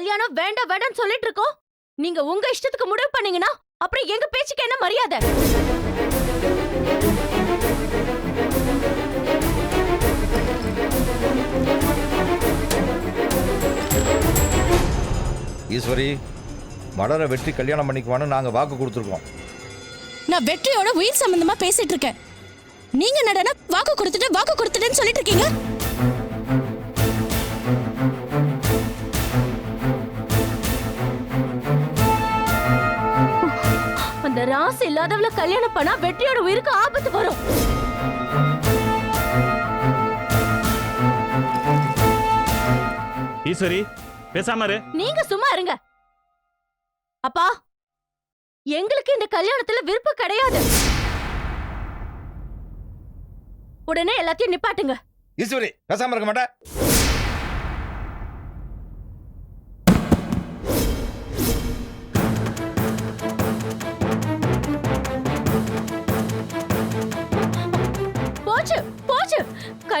கல்யாணம் வேண்டாம் வேண்டாம்னு சொல்லிட்டு இருக்கோம். நீங்க உங்க இஷ்டத்துக்கு முடிவு பண்ணீங்கன்னா அப்புறம் எங்க பேச்சுக்கு என்ன மரியாதை? ஈஸ்வரி மலரை வெற்றி கல்யாணம் பண்ணிக்குவான்னு நாங்கள் வாக்கு கொடுத்துருக்கோம். நான் வெற்றியோட உயிர் சம்பந்தமா பேசிட்டு இருக்கேன். நீங்க நடன வாக்கு கொடுத்துட்டு வாக்கு கொடுத்துட்டேன்னு சொல்லிட்டு இருக்கீங்க? இல்லாதவள கல்யாணம் பண்ணா வெற்றியோட உயிருக்கு ஆபத்து வரும். ஈஸ்வரி பேசாம இரு. நீங்க சும்மா இருங்க. அப்பா எங்களுக்கு இந்த கல்யாணத்துல விருப்பம் கிடையாது. உடனே எல்லாத்தையும் நிப்பாட்டுங்க. ஈஸ்வரி பேசாமல் இருக்க மாட்டேன்.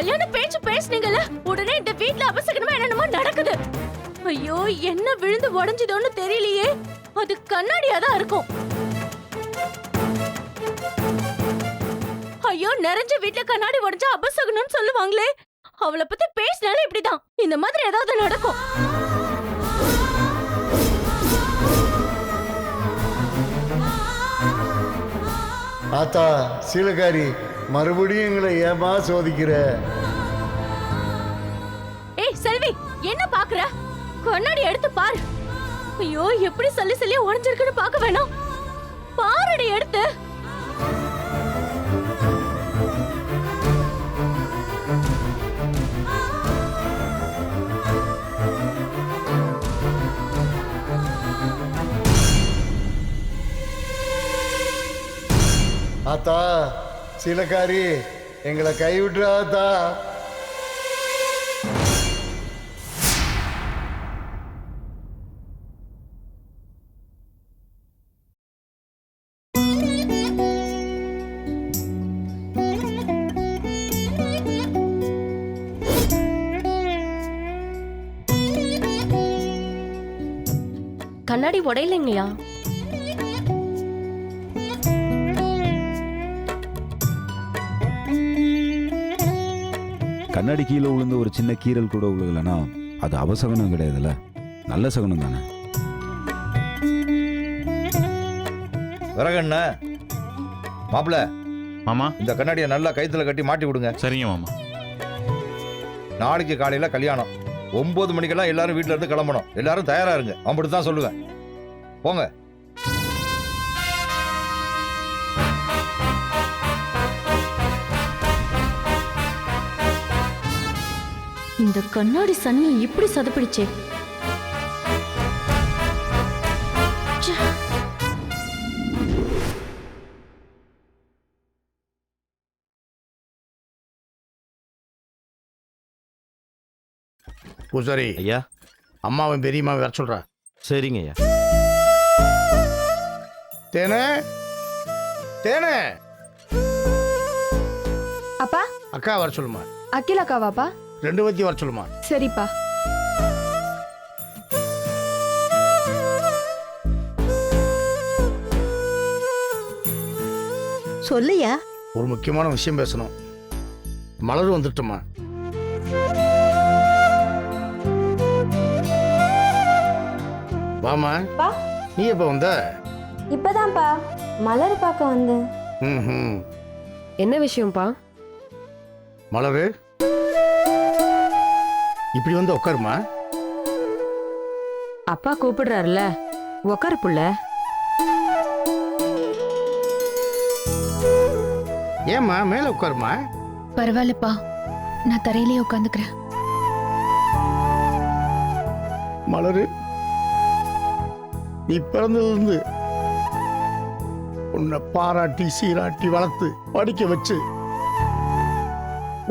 கல்யாண பேச்சு பேசுனீங்கல்ல? உடனே இந்த வீட்ல அபசகனமா என்னென்னமோ நடக்குது. ஐயோ என்ன விழுந்து உடைஞ்சதோன்னு தெரியலையே. அது கண்ணாடியா தான் இருக்கும். ஐயோ நிறைஞ்ச வீட்ல கண்ணாடி உடஞ்சா அபசகனம்னு சொல்லுவாங்களே. அவளை பத்தி பேசினாலே இப்படிதான். இந்த மாதிரி ஏதாவது நடக்கும். ஆத்தா சீலகாரி மறுபடியும் எங்களை ஏமா சோதிக்கிற? ஏய் செல்வி என்ன பாக்குற கண்ணாடி எடுத்து பாரு. ஐயோ எப்படி சொல்லி சொல்லி உடைஞ்சிருக்குன்னு பார்க்க வேணாம். பாருடி எடுத்து. ஆத்தா சீலக்காரி எங்களை கைவிட்டுறாதா? கண்ணாடி உடையலைங்கயா கண்ணாடி கீழே விழுந்து ஒரு சின்ன கீறல் கூட விழுகலைன்னா அது அவசகனம் கிடையாதுல்ல? நல்ல சகனம் தானே? விறகண்ண. மாப்பிள்ள. மாமா. இந்த கண்ணாடியை நல்லா கைத்துல கட்டி மாட்டி விடுங்க. சரிங்க மாமா. நாளைக்கு காலையில கல்யாணம். ஒன்பது மணிக்கெல்லாம் எல்லாரும் வீட்ல இருந்து கிளம்பணும். எல்லாரும் தயாரா இருங்க. அப்படி தான் சொல்லுவேன். போங்க. இந்த கண்ணாடி சனியை இப்படி சதப்பிடிச்சே. ச்சே. பூசாரி ஐயா. அம்மாவும் பெரியம்மாவும் வர சொல்றா. சரிங்க ஐயா. தேனே தேனே. அப்பா. அக்கா வர சொல்லுமா. அகில் அக்காவாப்பா? ரெண்டு பத்தி வர சொல்லுமா. சரிப்பா. சொல்லுயா? ஒரு முக்கியமான விஷயம் பேசணும். மலர் வந்துட்டுமா? வாமா பா. நீ எப்ப வந்த? இப்பதான்ப்பா. மலர் பார்க்க வந்தேன். ம் என்ன விஷயம்ப்பா மலரு? இப்படி வந்து உட்காருமா அப்பா கூப்பிடுறாருல உக்காரு புள்ள. ஏம்மா மேல உட்காருமா பரவாயில்லப்பா. நான் தரையிலேயே உட்காந்துக்கிறேன் மலரு நீ பிறந்ததிலிருந்து உன்னை பாராட்டி சீராட்டி வளர்த்து படிக்க வச்சு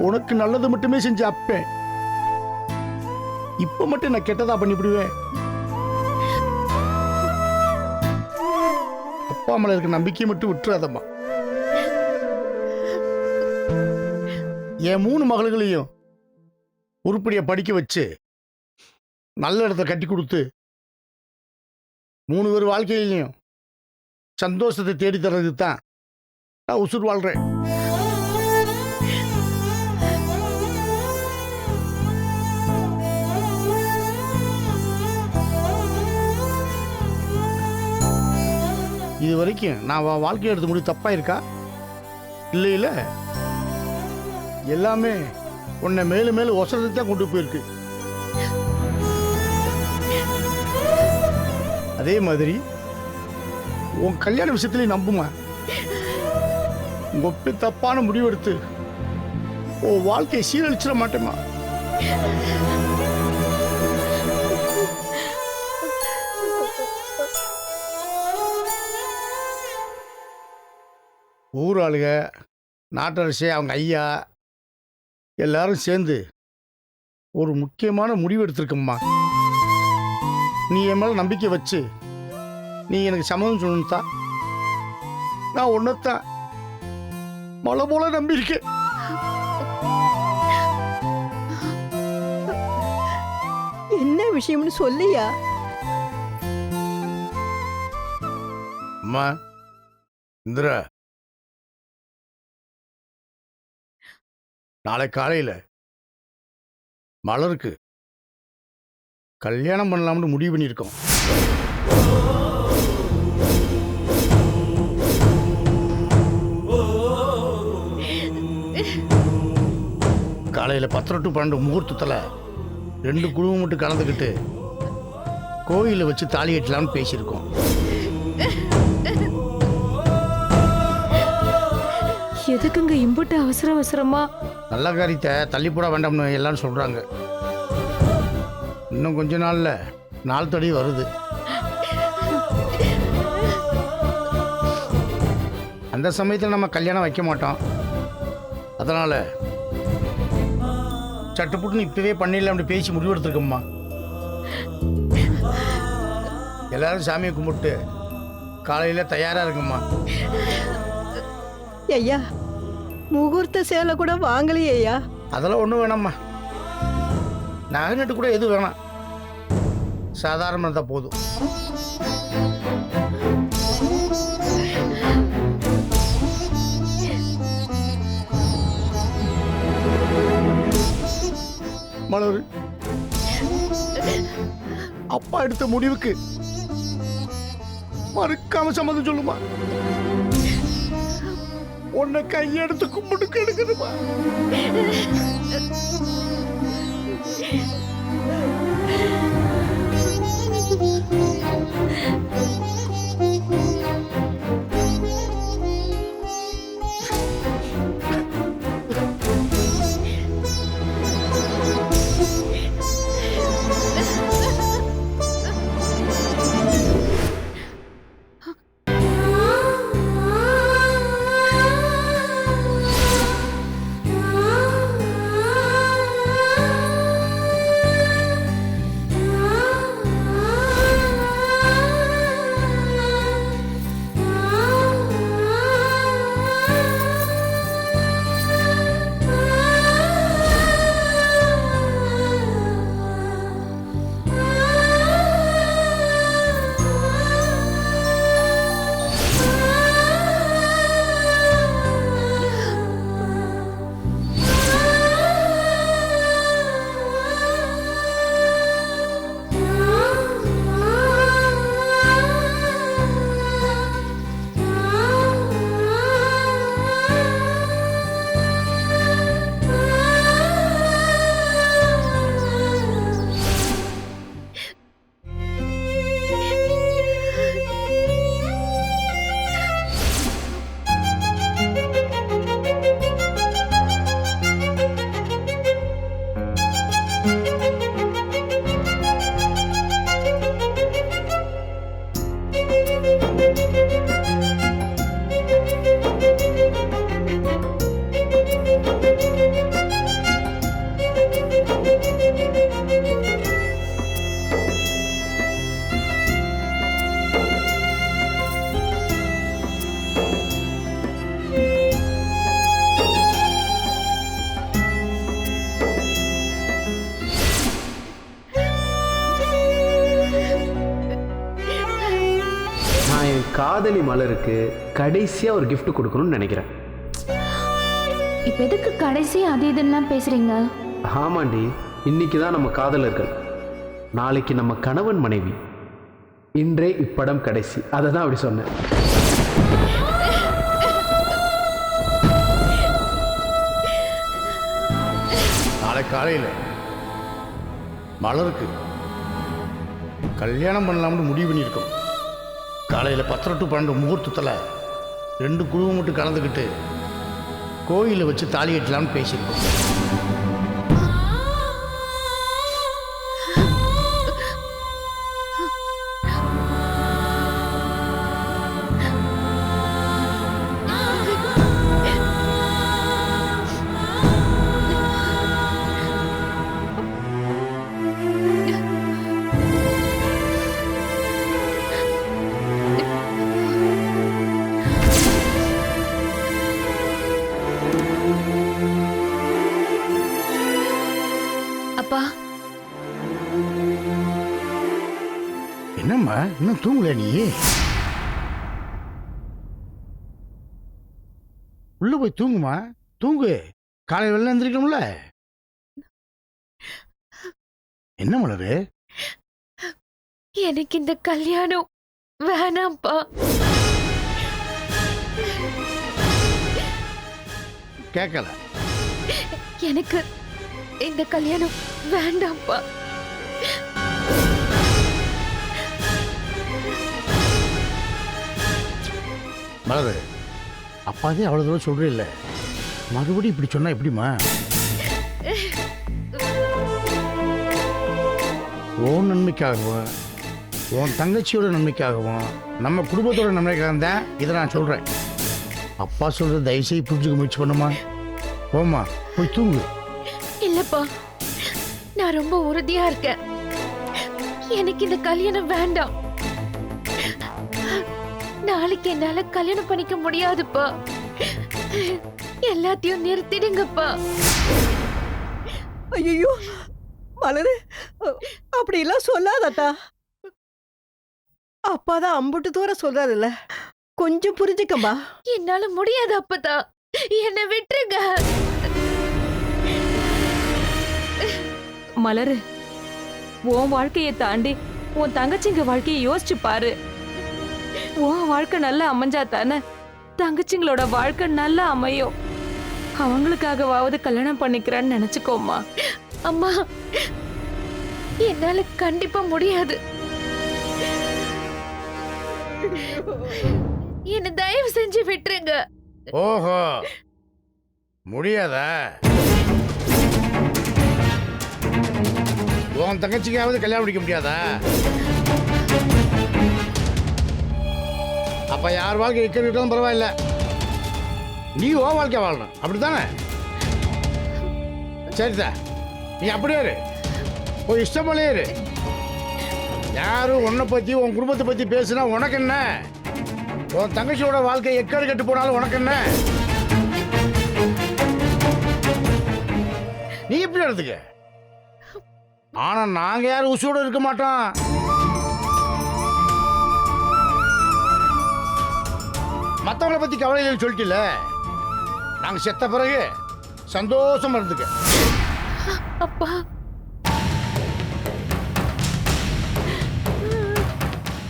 உனக்கு நல்லது மட்டுமே செஞ்ச அப்பேன். இப்ப மட்டும் நான் கெட்டதா பண்ணிவிடுவேன் அப்பா மேல இருக்க நம்பிக்கையை மட்டும் விட்டுறாதம்மா. என் மூணு மகள்களையும் உருப்படியை படிக்க வச்சு நல்ல இடத்த கட்டி கொடுத்து மூணு பேர் வாழ்க்கையிலையும் சந்தோஷத்தை தேடி தர்றதுக்கு தான் நான் உசுர் வாழ்கிறேன் இது வரைக்கும் நான் வா- வாழ்க்கை முடிவு தப்பா இருக்கா இல்லை இல்லை. எல்லாமே உன்னை மேலும் மேலும் ஒசரத்தை தான் கொண்டு போயிருக்கு. அதே மாதிரி உன் கல்யாண விஷயத்துலயும் நம்புமா? ஒப்பி தப்பான முடிவெடுத்து உன் வாழ்க்கையை சீரழிச்சிட மாட்டேமா ஊர் ஆளுக நாட்டரசே அவங்க ஐயா எல்லாரும் சேர்ந்து ஒரு முக்கியமான முடிவு எடுத்திருக்கம்மா. நீ என் மேல நம்பிக்கை வச்சு நீ எனக்கு சம்மதம் சொல்லணுத்தா நான் ஒன்னத்தான் மலை போல நம்பியிருக்கேன். என்ன விஷயம்னு சொல்லியா? அம்மா இந்திரா நாளை காலையில் மலருக்கு கல்யாணம் பண்ணலாம்னு முடிவு பண்ணியிருக்கோம். காலையில் பத்தரை டு பன்னெண்டு முகூர்த்தத்தில் ரெண்டு குழுவும் மட்டும் கலந்துக்கிட்டு கோயிலில் வச்சு தாலி கட்டலாம்னு பேசியிருக்கோம். எதுக்குங்க இம்புட்டு அவசர அவசரமா நல்ல காரியத்தை தள்ளி போட வேண்டாம்னு எல்லாரும் சொல்கிறாங்க இன்னும் கொஞ்ச நாளில் நாள் தடி வருது. அந்த சமயத்தில் நம்ம கல்யாணம் வைக்க மாட்டோம். அதனால் சட்டுப்புட்டுன்னு பண்ணிடல அப்படி பேசி முடிவெடுத்துருக்கோம்மா எல்லாரும் சாமியை கும்பிட்டு காலையில் தயாராக இருக்கும்மா ஐயா முகூர்த்த சேலை கூட வாங்கலையா அதெல்லாம் ஒன்றும் வேணாம்மா. நகை நட்டு கூட எதுவும் வேணாம். சாதாரணமாக இருந்தால் போதும். மலர் அப்பா எடுத்த முடிவுக்கு மறுக்காம சம்மதம் சொல்லுமா? உன்னை கையெடுத்து கும்பிட்டு கெடுக்கணுமா? மலருக்கு கடைசியாக ஒரு gift கொடுக்கணும்னு நினைக்கிறேன். இப்ப எதுக்கு கடைசி அது இதெல்லாம் பேசுறீங்க? ஆமாண்டி இன்னைக்கு தான் நம்ம காதலர்கள். நாளைக்கு நம்ம கணவன் மனைவி. இன்றே இப்படம் கடைசி. அதை தான் அப்படி சொன்னேன். நாளை காலையில் மலருக்கு கல்யாணம் பண்ணலாம்னு முடிவு பண்ணியிருக்கோம். காலையில் பத்தரை டு பன்னெண்டு முகூர்த்தத்தில் ரெண்டு குழுவும் மட்டும் கலந்துக்கிட்டு கோயிலில் வச்சு தாலி கட்டலாம்னு பேசியிருக்கோம். இன்னும் தூங்கல நீ? உள்ள போய் தூங்குமா? தூங்கு. காலையில் வெள்ளம் எந்திரிக்கணும்ல. என்ன மலரு? எனக்கு இந்த கல்யாணம் வேணாம்ப்பா. கேட்கல எனக்கு இந்த கல்யாணம் வேண்டாம்ப்பா. மலரு அப்பாதே அவ்வளோ தூரம் சொல்கிறே இல்லை மறுபடியும் இப்படி சொன்னால் எப்படிம்மா? உன் நன்மைக்காகவும் உன் தங்கச்சியோட நன்மைக்காகவும் நம்ம குடும்பத்தோட நன்மைக்காக தான் இதை நான் சொல்கிறேன் அப்பா சொல்கிற தயவுசெய்து புரிஞ்சுக்க முயற்சி பண்ணுமா போமா போய் தூங்கு. இல்லைப்பா நான் ரொம்ப உறுதியாக இருக்கேன். எனக்கு இந்த கல்யாணம் வேண்டாம். நாளைக்கு என்னால கல்யாணம் பண்ணிக்க முடியாதுப்பா. எல்லாத்தையும் நிறுத்திடுங்கப்பா. ஐயோ மலரு அ- அப்படிலாம் சொல்லாதத்தா அப்பாதான் அம்புட்டு தூரம் சொல்றாருல்ல. கொஞ்சம் புரிஞ்சுக்கம்பா என்னால முடியாது அப்பதா. என்னை விட்டுருங்க. மலரு உன் வாழ்க்கையை தாண்டி உன் தங்கச்சிங்க வாழ்க்கையை யோசிச்சு பாரு. உன் வாழ்க்கை நல்லா அமைஞ்சா தானே தங்கச்சிங்களோட வாழ்க்கை நல்லா அமையும் அவங்களுக்காகவாவது கல்யாணம் பண்ணிக்கிறேன்னு நினைச்சுக்கோமா? அம்மா என்னால கண்டிப்பா முடியாது. என்ன தயவு செஞ்சு விட்டுருங்க. ஓஹோ. முடியாதா? உன் தங்கச்சிக்காவது கல்யாணம் முடிக்க முடியாதா? அப்ப யார் வாழ்க்கை இருக்கிறதும் பரவாயில்ல. நீ ஓ வாழ்க்கை வாழணும் அப்படித்தானே? சார் நீ அப்படியே இரு. ஒரு இஷ்டம் போலே இரு. யாரும் உன்னை பத்தி உன் குடும்பத்தை பத்தி பேசுனா உனக்கு என்ன? உன் தங்கச்சியோட வாழ்க்கை எக்கடு கெட்டு போனாலும் உனக்கு என்ன? நீ எப்படி எடுத்துக்க ஆனா நாங்க யாரும் உசியோட இருக்க மாட்டோம். மற்றவங்களை பத்தி கவலை இல்லைன்னு சொல்லிட்டுல நாங்க செத்த பிறகு சந்தோஷமா இருந்துக்க. அப்பா.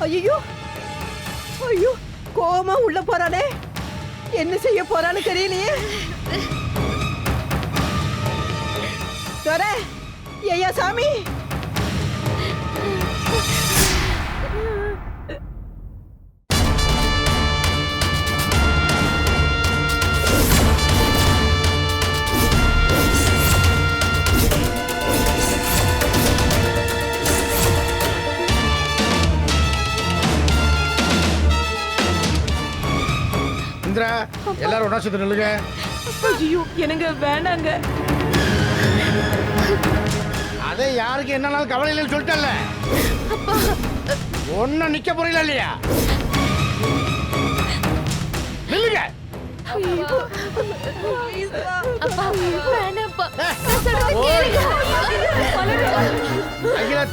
ஐயோ ஐயோ கோவமா உள்ள போறானே. என்ன செய்ய போறான்னு தெரியலையே. துறை ஐயா சாமி. சேர்த்து நில்லுங்க. ஐயோ எனக்கு வேணாங்க. அதே யாருக்கு என்னன்னாலும் கவலை இல்லைன்னு சொல்லிட்டல ஒன்னும் நிக்க போறீங்களா இல்லையா? நில்லுங்க.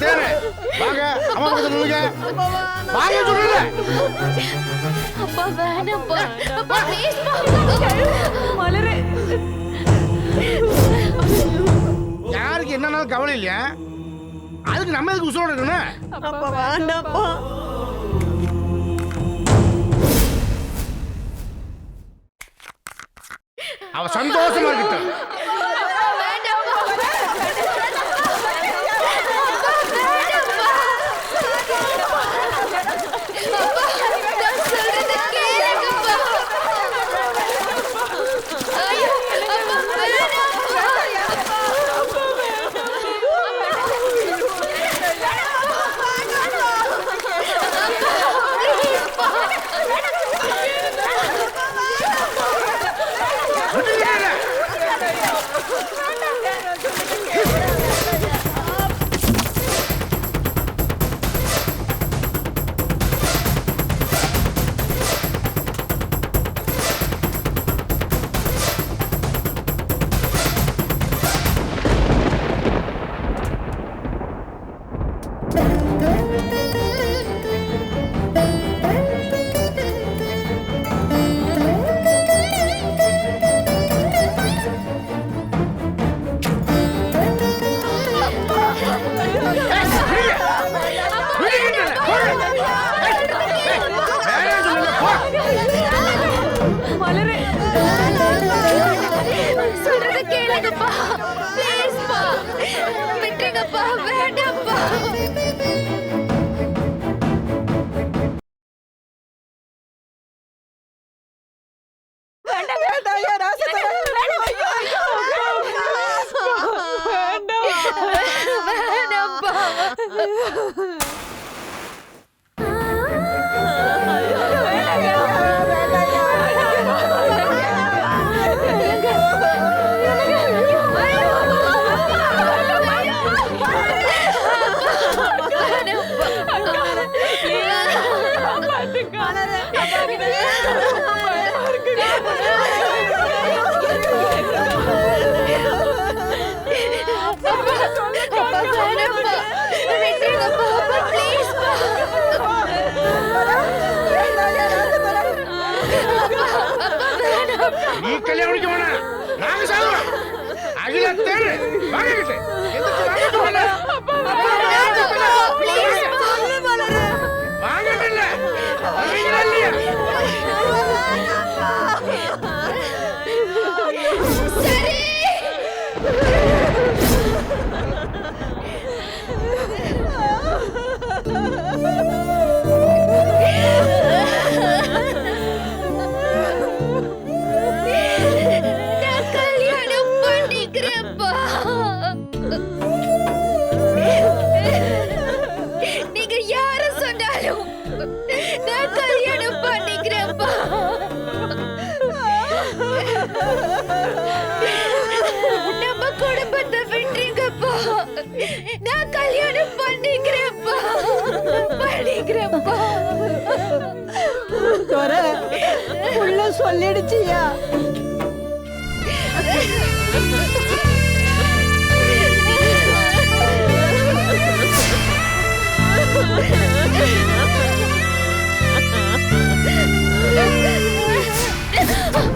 தேனு. வாங்க அம்மா நில்லுங்க. வாங்க சொல்றல அப்பா வேணாம்ப்பா அப்பா ப்ளீஸ் மலரு யாருக்கு என்னன்னாலும் கவலை இல்லையா? அதுக்கு நம்ம எதுக்கு உசுரோட இருக்கணும்? அப்பா வேண்டாம்ப்பா. அவ சந்தோஷமா இருக்கட்டும். விட்டுருங்கப்பா வேண்டாம்ப்பா வேண்டாம் நீ கல்யாணம் முடிக்க வேணாம் நாங்க சாகுறோம். அகில தேடு. வாங்க கிட்ட எதுக்கு வாங்க சொல்லல வாங்க இல்ல வரீங்களா இல்லையா பண்ணிக்கிறேன்ப்பா துறை உள்ள சொல்லிடுச்சியா? யாருக்கு